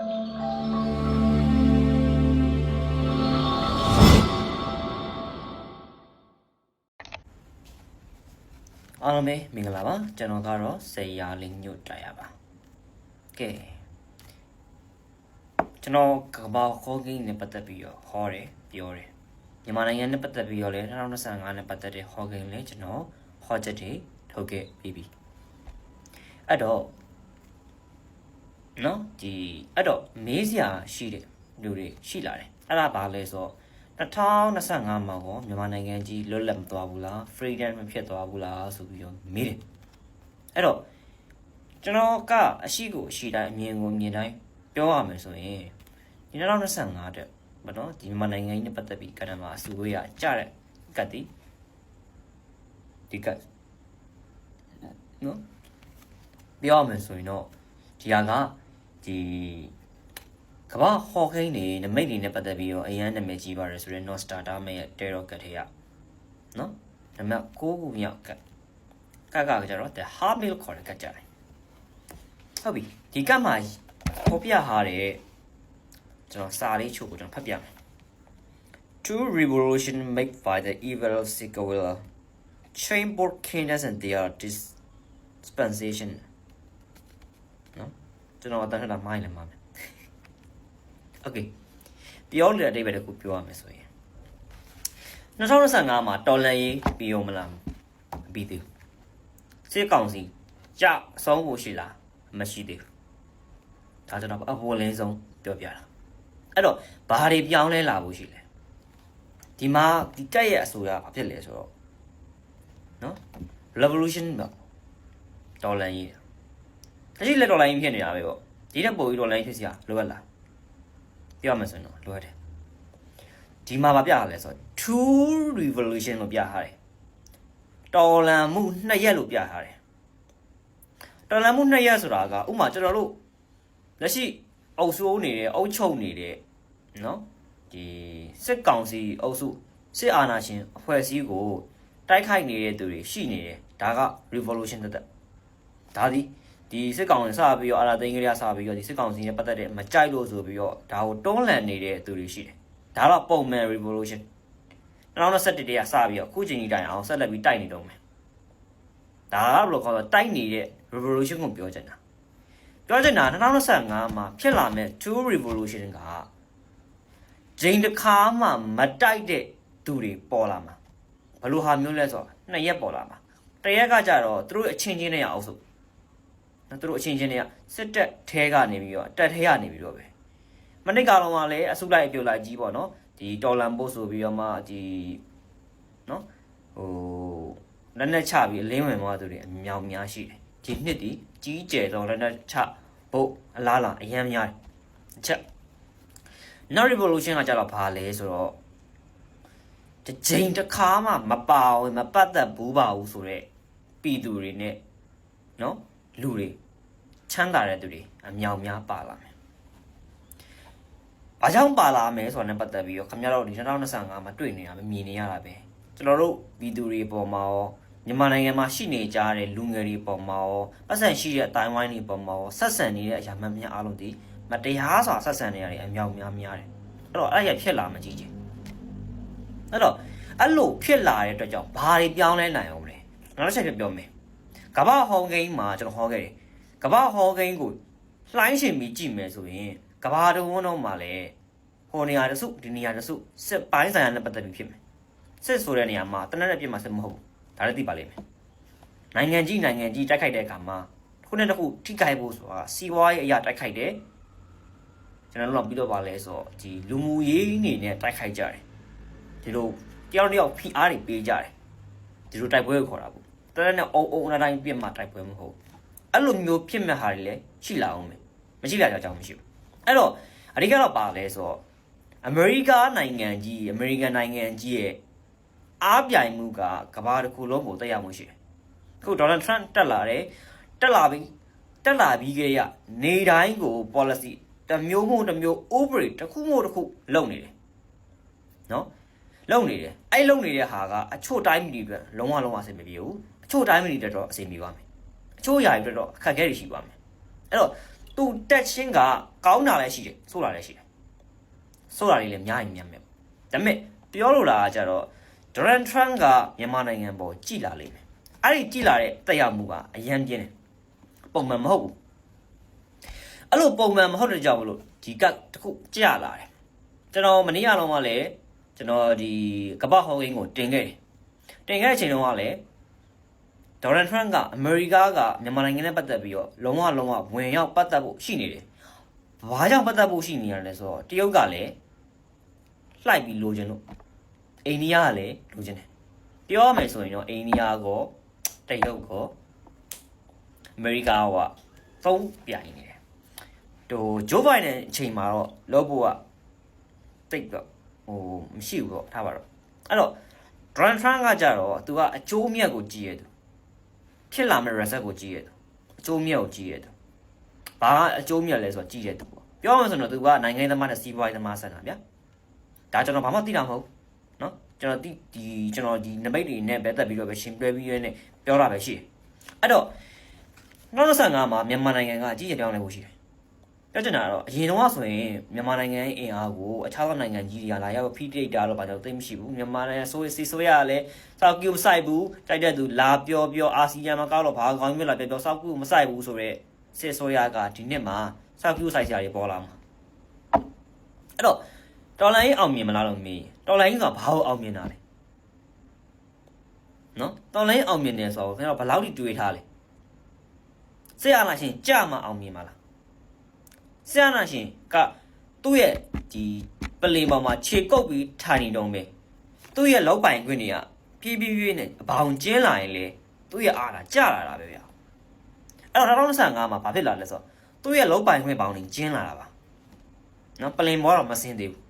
အားလုံးပဲမင်္ဂလာပါကျွန်တော်ကတော့စေရာလင်းညွတ်တိုင်ရပါကဲကျွန်တော်ကဘာခေါ်ကိန်းနဲ့ပတ်သက်ပြီးတော့ဟောတယ်ပြောတယ်မြန်မာနိုင်ငံနဲ့ပတ်သက်ပြီးတော့လည်း2025နဲ့ပတ်သက်တဲ့ဟောကိန်းလည်းကျွန်တော်ဟောချက်တွေထုတ်ခဲ့ပြီးပြီအဲ့တော့ နော်ဒီအဲ့တော့မေးစရာရှိတဲ့လူတွေရှိလာတယ်အဲ့ဒါဘာလဲဆိုတော့2025မှာကောမြန်မာနိုင်ငံကြီးလွတ်လပ်မသွားဘူးလား freedom မဖြစ်သွားဘူးလားဆိုပြီးတော့မေးတယ်အဲ့တော့ကျွန်တော်ကအရှိကိုအရှိတိုင်းအမြင်ကိုအမြင်တိုင်းပြောရမယ်ဆိုရင်ဒီ2025တဲ့ဘာလို့ဒီမြန်မာနိုင်ငံကြီးနဲ့ပတ်သက်ပြီးကဏ္ဍမှာအစူလို့ရကြတဲ့ကတ်တီဒီကတ်နော်ပြောရမယ်ဆိုရင်တော့ဒီဟာက ဒီကမ္ဘာဟော်ခိန်းနေနမိတ်နေနဲ့ပတ်သက်ပြီးတော့အရန်နာမည်ကြီးပါတယ်ဆိုတော့ Nostata မဲ့ရဲ့ Terror ကတ်ထဲရနော်နံပါတ်9ခုမြောက်ကတ်ကတ်ကကြတော့ The Harmil ခေါ်တဲ့ကတ်ကြတယ်ဟုတ်ပြီဒီကတ်မှာပေါ်ပြထားတဲ့ကျွန်တော်စာလေးချုပ်ကိုကျွန်တော်ဖတ်ပြမယ် Two revolution made by the evil Sigawilla chamber kingdoms and their dispensation နော် ကျွန်တော်အတန်းထတာမိုင်းလည်းမှာမယ် Okay ပြောနေတဲ့အဓိပ္ပာယ်တစ်ခုပြောရမယ်ဆိုရင်2025မှာတော်လန်ရေးပြီးရောမလားမပြီးသေးဘူးစစ်ကောင်စီကြအဆုံးဖို့ရှိလားမရှိသေးဘူးဒါကျွန်တော်အပေါ်လင်းဆုံးပြောပြတာအဲ့တော့ဘာတွေပြောင်းလဲလာဖို့ရှိလဲဒီမှာဒီတက်ရဲ့အဆိုရဘာဖြစ်လဲဆိုတော့နော် revolution ပေါ့တော်လန်ရေး တချို့လက်တော်လိုင်းဖြစ်နေတာပဲပေါ့ဒီတက်ပို့ပြီးတော်လိုင်းဖြစ်စရာလိုအပ်လားပြောမှဆိုရင်တော့လိုအပ်တယ်ဒီမှာဗာပြရလဲဆိုတော့ two revolution လို့ပြထားတယ်တော်လန်မှုနှစ်ရက်လို့ပြထားတယ်တော်လန်မှုနှစ်ရက်ဆိုတာကဥမာကျွန်တော်တို့လက်ရှိအုပ်စိုးနေတဲ့အုပ်ချုပ်နေတဲ့နော်ဒီစစ်ကောင်စီအုပ်စုစစ်အာဏာရှင်အဖွဲ့အစည်းကိုတိုက်ခိုက်နေတဲ့သူတွေရှိနေတယ်ဒါက revolution တက်တက်ဒါဒီ ဒီစစ်ကောင်စီစပြီးတော့အာလာသိန်းကလေးစပြီးတော့ဒီစစ်ကောင်စီနဲ့ပတ်သက်တဲ့မကြိုက်လို့ဆိုပြီးတော့ဒါကိုတွန်းလှန်နေတဲ့သူတွေရှိတယ်ဒါတော့ပုံမှန် revolution 2021တည်းကစပြီးတော့အခုချိန်ကြီးတိုင်အောင်ဆက်လက်ပြီးတိုက်နေတော့မယ်ဒါကဘယ်လိုခေါ်တော့တိုက်နေတဲ့ revolution ကိုပြောချင်တာပြောချင်တာ2025မှာဖြစ်လာမဲ့ two revolution ကဂျိန်တစ်ခါမှမတိုက်တဲ့သူတွေပေါ်လာမှာဘယ်လိုဟာမျိုးလဲဆိုတော့နှစ်ရက်ပေါ်လာမှာတရက်ကကြတော့သူတို့အချင်းချင်းနဲ့ရအောင်ဆို နော်သူတို့အချင်းချင်းတွေကစစ်တက်ထဲကနေပြီးတော့တက်ထဲကနေပြီးတော့ပဲမနစ်ကလုံးကလည်းအစုလိုက်အပြုတ်လိုက်ကြီးပေါ့နော်ဒီတော်လန်ပို့ဆိုပြီးတော့မှဒီနော်ဟိုလက်နဲ့ချပြီးအလင်းဝင်သွားသူတွေအများများရှိတယ်ဒီနှစ်ဒီကြီးကျယ်သောလက်နဲ့ချဖို့အလားလာအများများတယ်အချက် now revolution ကကြတော့ဘာလဲဆိုတော့တစ်ချိန်တစ်ခါမှမပါဝင်မပတ်သက်ဘူးပါဘူးဆိုတော့ပြည်သူတွေနဲ့နော် လူတွေချမ်းသာတဲ့သူတွေအမြောက်များပါလာမယ်။ဘာကြောင့်ပါလာမယ်ဆိုတာနဲ့ပတ်သက်ပြီးတော့ခင်ဗျားတို့ဒီ2025မှာတွေ့နေတာပဲမြင်နေရတာပဲ။ကျွန်တော်တို့ပြည်သူတွေပေါ်မှာရောမြန်မာနိုင်ငံမှာရှိနေကြတဲ့လူငယ်တွေပေါ်မှာရောပတ်စံရှိတဲ့အတိုင်းဝိုင်းတွေပေါ်မှာရောဆက်ဆံနေတဲ့အရာမှန်များအားလုံးဒီမတရားစွာဆက်ဆံနေရတဲ့အမြောက်များများတယ်။အဲ့တော့အဲ့ရဖြစ်လာမှကြီးချင်း။အဲ့တော့အဲ့လိုဖြစ်လာတဲ့အတွက်ကြောင့်ဘာတွေပြောင်းလဲနိုင်အောင်လဲ။နောက်တစ်ချက်ပြောမယ်။ ကမ္ဘာဟောင်းကိန်းမှာကျွန်တော်ဟောခဲ့တယ်။ကမ္ဘာဟောင်းကိန်းကိုလှိုင်းရှင်ပြီးကြည့်မယ်ဆိုရင်ကဘာတုံးတော့မှလည်းဟိုနေရာတစုဒီနေရာတစုစစ်ပိုင်းဆိုင်ရာနဲ့ပတ်သက်ပြီးဖြစ်မယ်စစ်ဆိုတဲ့နေရာမှာတနက်နဲ့ပြစ်မှာစစ်မဟုတ်ဘူးဒါလည်းသိပါလိမ့်မယ်နိုင်ငံကြီးနိုင်ငံကြီးတိုက်ခိုက်တဲ့အခါမှာတစ်ခုနဲ့တစ်ခုထိခိုက်ဖို့ဆိုတာစီးပွားရေးအရာတိုက်ခိုက်တယ်ကျွန်တော်တို့ကပြီးတော့ပါလဲဆိုတော့ဒီလူမှုရေးနေနဲ့တိုက်ခိုက်ကြတယ်ဒီလိုတယောက်တစ်ယောက်ဖိအားတွေပေးကြတယ်ဒီလိုတိုက်ပွဲကိုခေါ်တာပေါ့ တနက်နဲ့အုံအုံအတိုင်းပြစ်မှာတိုက်ပွဲမဟုတ်အဲ့လိုမျိုးဖြစ်မဲ့ဟာတွေလည်းရှိလာအောင်မယ်မရှိလာကြအောင်မရှိဘူးအဲ့တော့အဓိကတော့ပါလဲဆိုတော့အမေရိကနိုင်ငံကြီးအမေရိကန်နိုင်ငံကြီးရဲ့အားပြိုင်မှုကကမ္ဘာတစ်ခုလုံးကိုတက်ရောက်မှုရှိတယ်။အခုဒေါ်နယ်ထရန့်တက်လာတယ်တက်လာပြီးတက်လာပြီးကြရနေတိုင်းကို policy တစ်မျိုးမို့တစ်မျိုး operate တစ်ခုမို့တစ်ခုလုပ်နေတယ်။နော်လုပ်နေတယ်အဲ့လုပ်နေတဲ့ဟာကအချို့တိုင်းပြည်တွေအတွက်လုံးဝလုံးဝအဆင်မပြေဘူးအ ချို့တိုင်းပြည်တွေအတွက်တော့အဆင်ပြေပါမယ်အချို့ຢာတွေအတွက်တော့အခက်အခဲတွေရှိပါမယ်အဲ့တော့သူတက်ချင်းကကောင်းတာလည်းရှိတယ်ဆိုးတာလည်းရှိတယ်ဆိုးတာလေးလည်းအများကြီးများမယ်ဒါပေမဲ့ပြောလို့လာကကြတော့ Donald Trump ကမြန်မာနိုင်ငံပေါ်ကြည်လာလိမ့်မယ်အဲ့ဒီကြည်လာတဲ့တက်ရောက်မှုကအရန်ပြင်းတယ်ပုံမှန်မဟုတ်ဘူးအဲ့လိုပုံမှန်မဟုတ်တဲ့ကြောင့်မလို့ဒီကတစ်ခုကြလာတယ်ကျွန်တော်မနေ့ကလုံးကလည်းကျွန်တော်ဒီကပ္ပဟောင်းကင်းကိုတင်ခဲ့တယ်တင်ခဲ့တဲ့အချိန်တုန်းကလည်း ဒေါ်နယ်ထရန့်ကအမေရိကကမြန်မာနိုင်ငံနဲ့ပတ်သက်ပြီးတော့လုံးဝလုံးဝဝင်ရောက်ပတ်သက်ဖို့ရှိနေတယ်။ဘာကြောင့်ပတ်သက်ဖို့ရှိနေရလဲဆိုတော့တရုတ်ကလည်းလှိုက်ပြီးလိုချင်လို့အိန္ဒိယကလည်းလိုချင်တယ်။ပြောရမယ်ဆိုရင်တော့အိန္ဒိယကောတရုတ်ကောအမေရိကကသုံးပြိုင်နေတယ်။ဟိုဂျိုးဘိုင်ဒန်အချိန်မှာတော့လောဖို့ကတိတ်တော့ဟိုမရှိဘူးတော့ထားပါတော့။အဲ့တော့ဒေါ်နယ်ထရန့်ကကြတော့သူကအကျိုးမြတ်ကိုကြည့်ရသူ ဖြစ်လာမယ့် reset ကိုကြည့်ရသူအကျိုးမြတ်ကိုကြည့်ရသူဘာအကျိုးမြတ်လဲဆိုတော့ကြည့်ရသူပေါ့ပြောမှဆိုတော့သူကနိုင်ငံသမားနဲ့စီးပွားရေးသမားဆန်တာဗျာဒါကျွန်တော်ဘာမှသိတာမဟုတ်နော်ကျွန်တော်ဒီဒီကျွန်တော်ဒီနမိတ်တွေနဲ့ပဲတက်ပြီးတော့ပဲရှင်တွဲပြီးရနေပြောတာပဲရှိတယ်အဲ့တော့2025မှာမြန်မာနိုင်ငံကကြီးကျယ်ပြောင်းလဲဖို့ရှိတယ် ပြောချင်တာကတော့အရင်တော့ဆိုရင်မြန်မာနိုင်ငံရဲ့အင်အားကိုအခြားသောနိုင်ငံကြီးတွေကလာရောက်ဖိတိတ်တာတော့ဘာကြောင့်သိမရှိဘူးမြန်မာနိုင်ငံဆိုးစီဆိုးရလည်းစောက်ကူမဆိုင်ဘူးတိုက်တဲ့သူလာပြောပြောအာဆီယံမှာကောက်တော့ဘာကောင်းမျိုးလာပြောပြောစောက်ကူမဆိုင်ဘူးဆိုတော့စစ်ဆိုးရကဒီနှစ်မှာစောက်ကူဆိုင်စရာတွေပေါ်လာမှာအဲ့တော့တော်လိုင်းအောင်မြင်မလားလို့မေးတော်လိုင်းကဘာလို့အောင်မြင်တာလဲနော်တော်လိုင်းအောင်မြင်တယ်ဆိုတော့ခင်ဗျားဘယ်လောက်ထိတွေးထားလဲဆရာလာရှင်ကြမှာအောင်မြင်ပါလား ဆရာနာရှင်ကသူ့ရဲ့ဒီပလင်ပေါ်မှာခြေကုပ်ပြီးထိုင်နေတော့မယ်သူ့ရဲ့လောက်ပိုင်ခွင့်တွေကပြေးပြေးပြေးနဲ့အဘောင်ကျင်းလာရင်လေသူ့ရဲ့အားလာကျလာတာပဲဗျာအဲ့တော့2025မှာဘာဖြစ်လာလဲဆိုတော့သူ့ရဲ့လောက်ပိုင်ခွင့်ဘောင်တွေကျင်းလာတာပါနော်ပလင်ပေါ်တော့မစင်သေးဘူး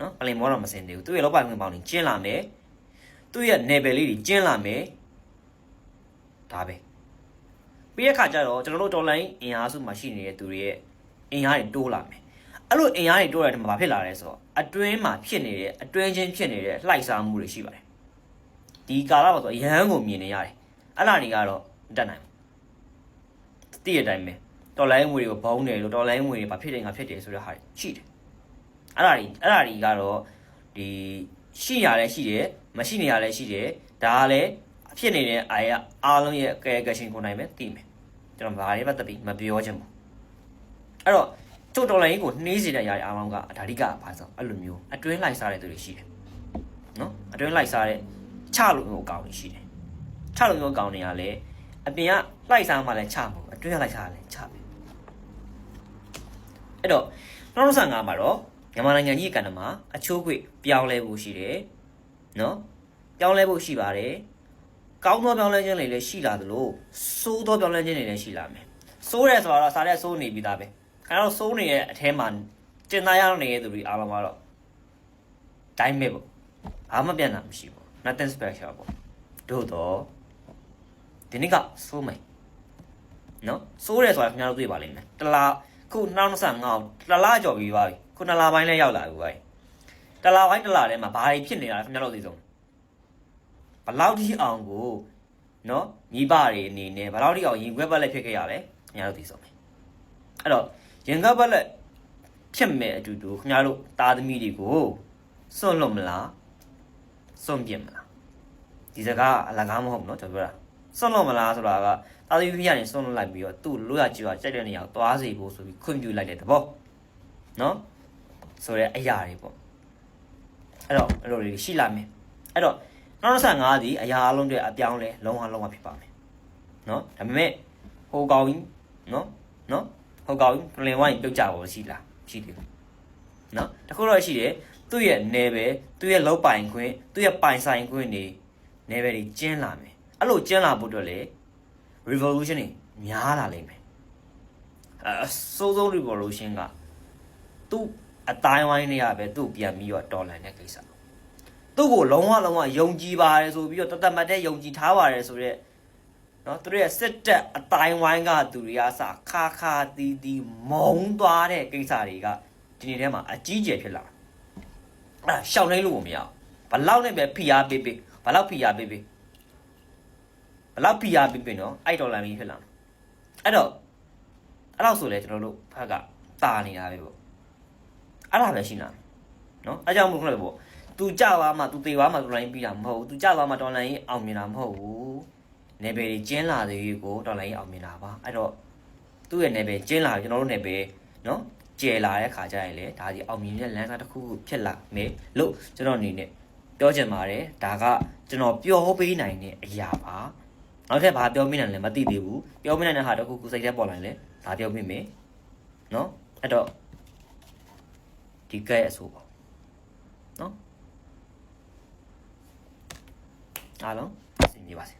နော်ပလင်ပေါ်တော့မစင်သေးဘူးသူ့ရဲ့လောက်ပိုင်ခွင့်ဘောင်တွေကျင်းလာမယ်သူ့ရဲ့ level လေးတွေကျင်းလာမယ်ဒါပဲပြီးတဲ့ခါကျတော့ကျွန်တော်တို့ online အင်အားစုမှာရှိနေတဲ့သူတွေရဲ့ အင်အားတွေတိုးလာမယ်အဲ့လိုအင်အားတွေတိုးလာတဲ့မှာဘာဖြစ်လာလဲဆိုတော့အတွင်းမှာဖြစ်နေတဲ့အတွင်းချင်းဖြစ်နေတဲ့လှိုက်စားမှုတွေရှိပါတယ်ဒီကာလမှာဆိုအရန်ကိုမြင်နေရတယ်အဲ့လာတွေကတော့မတက်နိုင်ဘူးတည့်ရတိုင်းပဲတော်လိုင်းငွေတွေကိုဘုံတယ်လို့တော်လိုင်းငွေတွေဘာဖြစ်တယ်ငါဖြစ်တယ်ဆိုတဲ့ဟာတွေရှိတယ်အဲ့လာတွေအဲ့လာတွေကတော့ဒီရှိရလဲရှိတယ်မရှိနေရလဲရှိတယ်ဒါကလည်းဖြစ်နေတဲ့အာရအားလုံးရဲ့အကဲကရှင်ကိုနိုင်ပဲသိမယ်ကျွန်တော်ဘာတွေပတ်သက်ပြီးမပြောချင်ဘူး အဲ့တော့ကျုပ်တော်လိုင်းကိုနှေးစေတဲ့အရာတွေအားလုံးကအဓာတိကဘာဆိုအဲ့လိုမျိုးအတွင်းလိုက်စားတဲ့သူတွေရှိတယ်နော်အတွင်းလိုက်စားတဲ့ချလို့မျိုးအကောင်တွေရှိတယ်ချလို့မျိုးအကောင်တွေကလည်းအပြင်ကလိုက်စားမှလည်းချမဟုတ်အတွင်းကလိုက်စားလည်းချပဲအဲ့တော့2025မှာတော့မြန်မာနိုင်ငံကြီးကဏ္ဍမှာအချိုးခွေပြောင်းလဲဖို့ရှိတယ်နော်ပြောင်းလဲဖို့ရှိပါတယ်ကောင်းသောပြောင်းလဲခြင်းတွေလည်းရှိလာသလိုဆိုးသောပြောင်းလဲခြင်းတွေလည်းရှိလာမယ်ဆိုးရဲဆိုတော့စားတဲ့ဆိုးနေပြီးသားပဲ အဲတော့ဆိုးနေတဲ့အထဲမှာကျင်သားရနေတဲ့သူတွေအားလုံးကတော့တိုင်းမဲ့ပေါ့ဘာမှပြန်တာမရှိဘူး nothing special ပေါ့တို့တော့ဒီနေ့ကဆိုးမယ်နော်ဆိုးရဲဆိုတာခင်ဗျားတို့တွေ့ပါလိမ့်မယ်တလားခု2025တလားကြော်ပြီးပါပြီခုနှစ်လပိုင်းလည်းရောက်လာပြီပါတလားပိုင်းတလားထဲမှာဘာတွေဖြစ်နေတာလဲခင်ဗျားတို့သိဆုံးဘလောက်ထိအောင်ကိုနော်မိဘတွေအနေနဲ့ဘလောက်ထိအောင်ရင်ခွဲပတ်လက်ဖြစ်ခဲ့ရလဲခင်ဗျားတို့သိဆုံးမယ်အဲ့တော့ ရင်ခွဲပတ်လက်ဖြစ်မဲ့အတူတူခင်ဗျားတို့သားသမီးတွေကိုစွန့်လို့မလားစွန့်ပြစ်မလားဒီစကားအလကားမဟုတ်ဘူးเนาะကျွန်တော်ပြောတာစွန့်လို့မလားဆိုတာကသားသမီးပြရတယ်စွန့်လို့လိုက်ပြီးတော့သူ့လိုရကြည့်ရကြိုက်တဲ့နေရာကိုသွားစေဖို့ဆိုပြီးခွင့်ပြုလိုက်တဲ့သဘောเนาะဆိုတဲ့အရာတွေပေါ့အဲ့တော့အဲ့လိုတွေရှိလာမယ်အဲ့တော့95ဒီအရာအလုံးတွေအပြောင်းလဲလုံးဝလုံးဝဖြစ်ပါမယ်เนาะဒါပေမဲ့ဟိုကောင်ကြီးเนาะเนาะ ဟုတ်ကောင်းပြီပလင်ဝိုင်းပြုတ်ကြပါလို့ရှိလားရှိတယ်နော်တခုတော့ရှိတယ်သူ့ရဲ့ level သူ့ရဲ့လောက်ပိုင်ခွင့်သူ့ရဲ့ပိုင်ဆိုင်ခွင့်တွေ level တွေကျင်းလာမယ်အဲ့လိုကျင်းလာဖို့အတွက်လေ revolution တွေများလာလိမ့်မယ်အစိုးဆုံး revolution ကသူ့အတိုင်းဝိုင်းတွေကပဲသူ့ပြန်ပြီးတော့တော်လှန်တဲ့ကိစ္စသူ့ကိုလုံးဝလုံးဝယုံကြည်ပါတယ်ဆိုပြီးတော့တတ်တတ်မှတ်တဲ့ယုံကြည်ထားပါတယ်ဆိုတော့ နော်သူတို့ရဲ့စစ်တပ်အတိုင်းဝိုင်းကသူတွေကစခါခါတီးတီးမုံသွားတဲ့ကိစ္စတွေကဒီနေ့ထဲမှာအကြီးကျယ်ဖြစ်လာအဲ့ရှောင်းနေလို့မရဘလောက်နဲ့ပဲဖိအားပေးပေးဘလောက်ဖိအားပေးပေးဘလောက်ဖိအားပေးပေးနော်အဲ့ဒေါ်လာမီဖြစ်လာအဲ့တော့ အဲ့လောက်ဆိုလဲကျွန်တော်တို့ဖက်ကတာနေတာပဲပေါ့အဲ့ဒါပဲရှိလားနော်အဲ့ကြောင့်မို့ခုနကပေါ့ तू ကြသွားမှ तू သေသွားမှ တော်လိုင်းပြီးတာမဟုတ်ဘူး तू ကြသွားမှတော်လိုင်းအောင်မြင်တာမဟုတ်ဘူး နယ်ပယ်ကြီးကျင်းလာသေးကိုတော်လိုင်းအောင်မြင်တာပါအဲ့တော့သူ့ရဲ့နယ်ပယ်ကျင်းလာကျွန်တော်တို့နယ်ပယ်နော်ကျယ်လာတဲ့ခါကျရင်လေဒါဒီအောင်မြင်တဲ့လမ်းစာတစ်ခုခုဖြစ်လာမယ်လို့ကျွန်တော်အနေနဲ့ပြောချင်ပါတယ်ဒါကကျွန်တော်ပြောပေးနိုင်တဲ့အရာပါနောက်ထပ်ဘာပြောမိနိုင်လဲမသိသေးဘူးပြောမိနိုင်တဲ့ဟာတစ်ခုခုစိတ်ထဲပေါ်လာရင်လေဒါပြောမိမယ်နော်အဲ့တော့ဒီကဲအဆိုပေါ့နော်အားလုံးအဆင်ပြေပါစေ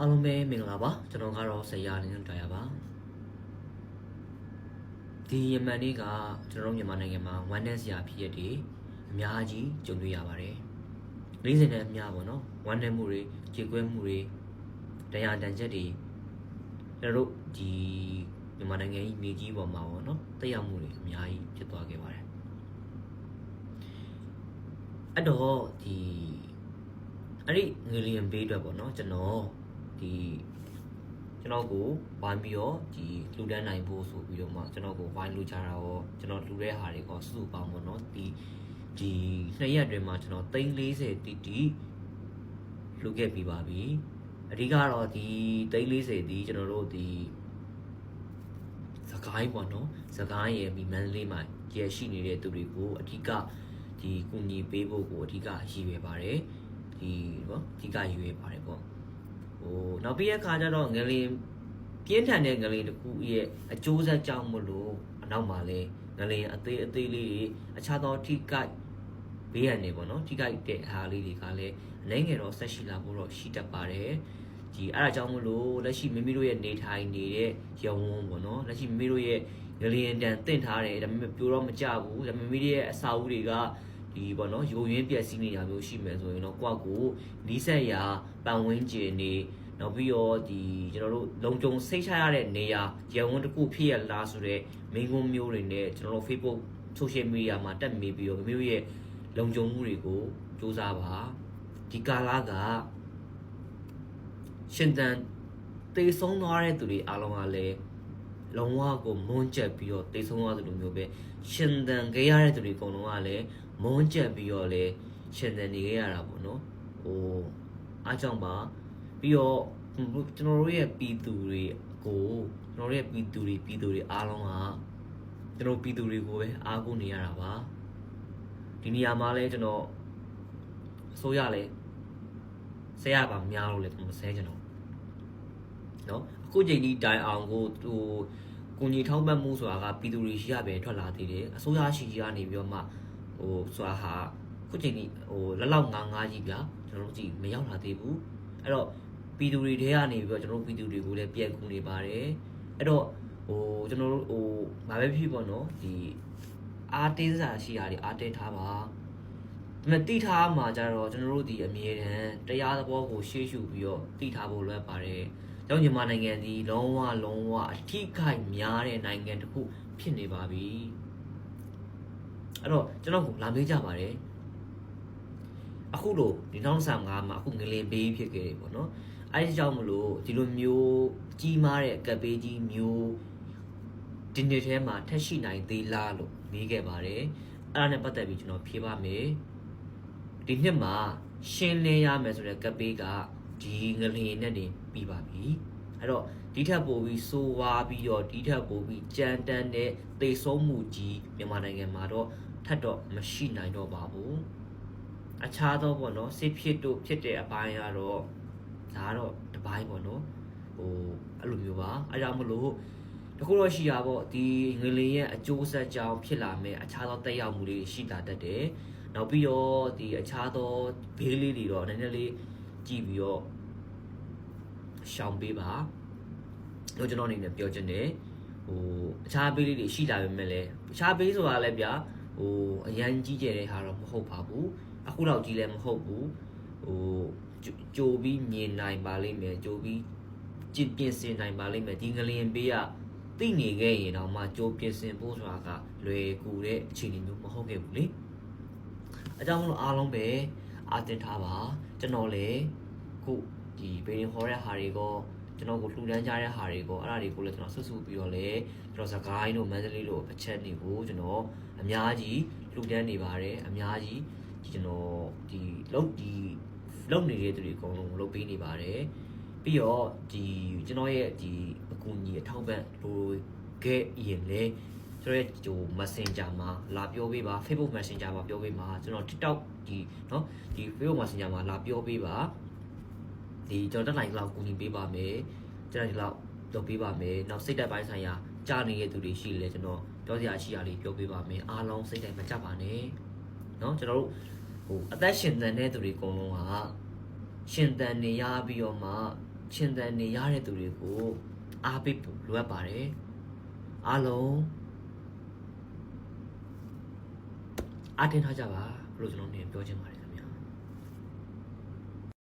အားလုံးပဲမင်္ဂလာပါကျွန်တော်ကတော့ဆရာလင်းတို့တရားပါဒီယမန်လေးကကျွန်တော်တို့မြန်မာနိုင်ငံမှာဝမ်းနည်းစရာဖြစ်ရတဲ့အများကြီးကြုံတွေ့ရပါတယ်လေးစင်တဲ့အများပေါ့နော်ဝမ်းနည်းမှုတွေကြေကွဲမှုတွေတရားတန်ချက်တွေကျွန်တော်တို့ဒီမြန်မာနိုင်ငံကြီးမြေကြီးပေါ်မှာပေါ့နော်တက်ရောက်မှုတွေအများကြီးဖြစ်သွားခဲ့ပါတယ်အဲ့တော့ဒီအဲ့ဒီငလျင်ဘေးအတွက်ပေါ့နော်ကျွန်တော် ဒီကျွန်တော်ကိုဝိုင်းပြီးတော့ဒီလူတန်းနိုင်ဖို့ဆိုပြီးတော့မှကျွန်တော်ကိုဝိုင်းလူချတာရောကျွန်တော်လူတဲ့ဟာတွေကိုစုစုပေါင်းပေါ့နော်ဒီဒီနှစ်ရက်အတွင်းမှာကျွန်တော်340တီတီလူခဲ့ပြီးပါပြီအဓိကတော့ဒီ340တီကျွန်တော်တို့ဒီစကိုင်းပေါ့နော်စကိုင်းရဲ့မိမန်းလေးမှာကျရှိနေတဲ့သူတွေကိုအဓိကဒီကုညီပေးဖို့ကိုအဓိကရည်ရွယ်ပါတယ်ဒီနော်အဓိကရည်ရွယ်ပါတယ်ပေါ့ ဟိုနောက်ပြီးတဲ့အခါကျတော့ငလင်ပြင်းထန်တဲ့ငလင်တစ်ခုရဲ့အကျိုးဆက်ကြောင့်မလို့အနောက်မှာလဲငလင်အသေးအသေးလေးတွေအခြားသောထိကိုက်ဘေးရန်နေပေါ့နော်ထိကိုက်တဲ့အားလေးတွေကလည်းအနေငယ်တော့ဆက်ရှိလာဖို့တော့ရှိတတ်ပါတယ်ဒီအဲ့ဒါကြောင့်မလို့လက်ရှိမိမိတို့ရဲ့နေထိုင်နေတဲ့ရုံဝန်းပေါ့နော်လက်ရှိမိမိတို့ရဲ့ငလျင်တန်တင့်ထားတယ်ဒါပေမဲ့ပြိုတော့မကြဘူးဒါပေမဲ့မိမိတို့ရဲ့အစာအုပ်တွေက ဒီပေါ့နော်ယိုယွင်းပြက်စီးနေတာမျိုးရှိမယ်ဆိုရင်တော့ကိုယ့်ကိုနီးစက်ရာပတ်ဝန်းကျင်နေနောက်ပြီးတော့ဒီကျွန်တော်တို့လုံခြုံစိတ်ချရတဲ့နေရာရုံဝန်းတစ်ခုဖြစ်ရလားဆိုတော့မိန်းကုန်းမျိုးတွေနဲ့ကျွန်တော်တို့ Facebook social media မှာတက်မိပြီးတော့မိမိတို့ရဲ့လုံခြုံမှုတွေကိုစူးစမ်းပါဒီကာလကရှင်တန်တေဆုံးသွားတဲ့သူတွေအားလုံးကလည်းလုံးဝကိုမွန်းကျက်ပြီးတော့တေဆုံးသွားသလိုမျိုးပဲရှင်တန်ခဲ့ရတဲ့သူတွေအကုန်လုံးကလည်း မွန်းကျက်ပြီးတော့လည်းရှင်တန်နေခဲ့ရတာပေါ့နော်ဟိုအားကြောင့်ပါပြီးတော့ကျွန်တော်တို့ရဲ့ပြည်သူတွေကိုကျွန်တော်တို့ရဲ့ပြည်သူတွေပြည်သူတွေအားလုံးကကျွန်တော်ပြည်သူတွေကိုပဲအားကိုးနေရတာပါဒီနေရာမှာလဲကျွန်တော်အစိုးရလဲဆဲရပါများလို့လဲကျွန်တော်ဆဲကျွန်တော်နော်အခုချိန်ဒီတိုင်အောင်ကိုဟိုကိုညီထောက်ပတ်မှုဆိုတာကပြည်သူတွေရှိရပဲထွက်လာသေးတယ်အစိုးရရှိကြီးကနေပြီးတော့မှ ဟိုဆိုတာဟာခုချိန်ဒီဟိုလက်လောက်ငါးငါးကြီးဗျာကျွန်တော်တို့ကြည့်မရောက်လာသေးဘူးအဲ့တော့ပြည်သူတွေထဲကနေပြီးတော့ကျွန်တော်တို့ပြည်သူတွေကိုလည်းပြက်ကူနေပါတယ်အဲ့တော့ဟိုကျွန်တော်တို့ဟိုမပဲဖြစ်ပေါ့နော်ဒီအားတင်းစာရှိတာတွေအားတင်းထားပါမတိထားမှာကြတော့ကျွန်တော်တို့ဒီအမြဲတမ်းတရားသဘောကိုရှေ့ရှုပြီးတော့တိထားဖို့လွယ်ပါတယ်။ကျောင်းမြန်မာနိုင်ငံဒီလုံးဝလုံးဝအထိခိုက်များတဲ့နိုင်ငံတစ်ခုဖြစ်နေပါပြီ။ အဲ့တော့ကျွန်တော်ကလာမေးကြပါတယ်။အခုလို့ဒီ2015မှာအခုငလင်ပေးဖြစ်ခဲ့တယ်ပေါ့နော်။အဲဒီကြောင့်မလို့ဒီလိုမျိုးကြီးမားတဲ့ကပ်ပေးကြီးမျိုးဒီနေ့ထဲမှာထက်ရှိနိုင်သေးလားလို့မေးခဲ့ပါတယ်။အဲ့ဒါနဲ့ပတ်သက်ပြီးကျွန်တော်ဖြေပါမယ်။ဒီနှစ်မှာရှင်းလင်းရမယ်ဆိုတဲ့ကပ်ပေးကဒီငလျင်နဲ့နေပြီးပါပြီအဲ့တော့ဒီထက်ပိုပြီးစိုးဝါးပြီးတော့ဒီထက်ပိုပြီးကြမ်းတမ်းတဲ့သေဆုံးမှုကြီးမြန်မာနိုင်ငံမှာတော့ ထပ်တော့မရှိနိုင်တော့ပါဘူးအခြားသောပေါ့နော်စစ်ဖြစ်တို့ဖြစ်တဲ့အပိုင်းကတော့ဒါကတော့တပိုင်းပေါ့နော်ဟိုအဲ့လိုမျိုးပါအဲကြောင့်မလို့တခုတော့ရှိရပေါ့ဒီငလင်ရဲ့အကျိုးဆက်ကြောင့်ဖြစ်လာမဲ့အခြားသောတက်ရောက်မှုတွေရှိတာတတ်တယ်နောက်ပြီးတော့ဒီအခြားသောဘေးလေးတွေတော့နည်းနည်းလေးကြည့်ပြီးတော့ရှောင်ပေးပါလို့ကျွန်တော်အနေနဲ့ပြောချင်တယ်ဟိုအခြားဘေးလေးတွေရှိလာပေမဲ့လည်းအခြားဘေးဆိုတာလည်းဗျာ ဟိုအရန်ကြီးကျယ်တဲ့ဟာတော့မဟုတ်ပါဘူးအခုတော့ကြီးလည်းမဟုတ်ဘူးဟိုကြိုပြီးမြင်နိုင်ပါလိမ့်မယ်ကြိုပြီးကြင်ပြင်ဆင်နိုင်ပါလိမ့်မယ်ဒီငလျင်ပေးကသိနေခဲ့ရင်တော့မှကြိုပြင်ဆင်ဖို့ဆိုတာကလွယ်ကူတဲ့အခြေအနေမျိုးမဟုတ်ခဲ့ဘူးလေအကြောင်းမလို့အားလုံးပဲအာတင်ထားပါကျွန်တော်လည်းခုဒီဘေးရင်ဟောတဲ့ဟာတွေကို ကျွန်တော်ကိုလှူဒန်းကြတဲ့ဟာတွေကိုအဲ့ဒါတွေကိုလည်းကျွန်တော်ဆွတ်ဆူပြီးတော့လေကျွန်တော်စကိုင်းတို့မန္တလေးတို့အချက်တွေကိုကျွန်တော်အများကြီးလှူဒန်းနေပါတယ်အများကြီးဒီကျွန်တော်ဒီလုံးဒီလုံးနေတဲ့သူတွေအကုန်လုံးလုပ်ပေးနေပါတယ်ပြီးတော့ဒီကျွန်တော်ရဲ့ဒီအကူအညီအထောက်ပံ့လိုခဲ့ရင်လေကျွန်တော်ရဲ့ဟို Messenger မှာလာပြောပေးပါ Facebook Messenger မှာပြောပေးပါကျွန်တော် TikTok ဒီเนาะဒီ Facebook Messenger မှာလာပြောပေးပါ ဒီကျွန်တော်တက်နိုင်လောက်ကူညီပေးပါမယ်ကျွန်တော်ဒီလောက်လုပ်ပေးပါမယ်နောက်စိတ်တက်ပိုင်းဆိုင်ရာကြားနေတဲ့သူတွေရှိလေကျွန်တော်ပြောစရာရှိတာလေးပြောပေးပါမယ်အားလုံးစိတ်တက်မကြပါနဲ့เนาะကျွန်တော်တို့ဟိုအသက်ရှင်သန်တဲ့သူတွေအကုန်လုံးကရှင်သန်နေရပြီးတော့မှရှင်သန်နေရတဲ့သူတွေကိုအားပေးဖို့လိုအပ်ပါတယ်အားလုံးအားတင်ထားကြပါလို့ကျွန်တော်နေပြောချင်ပါတယ်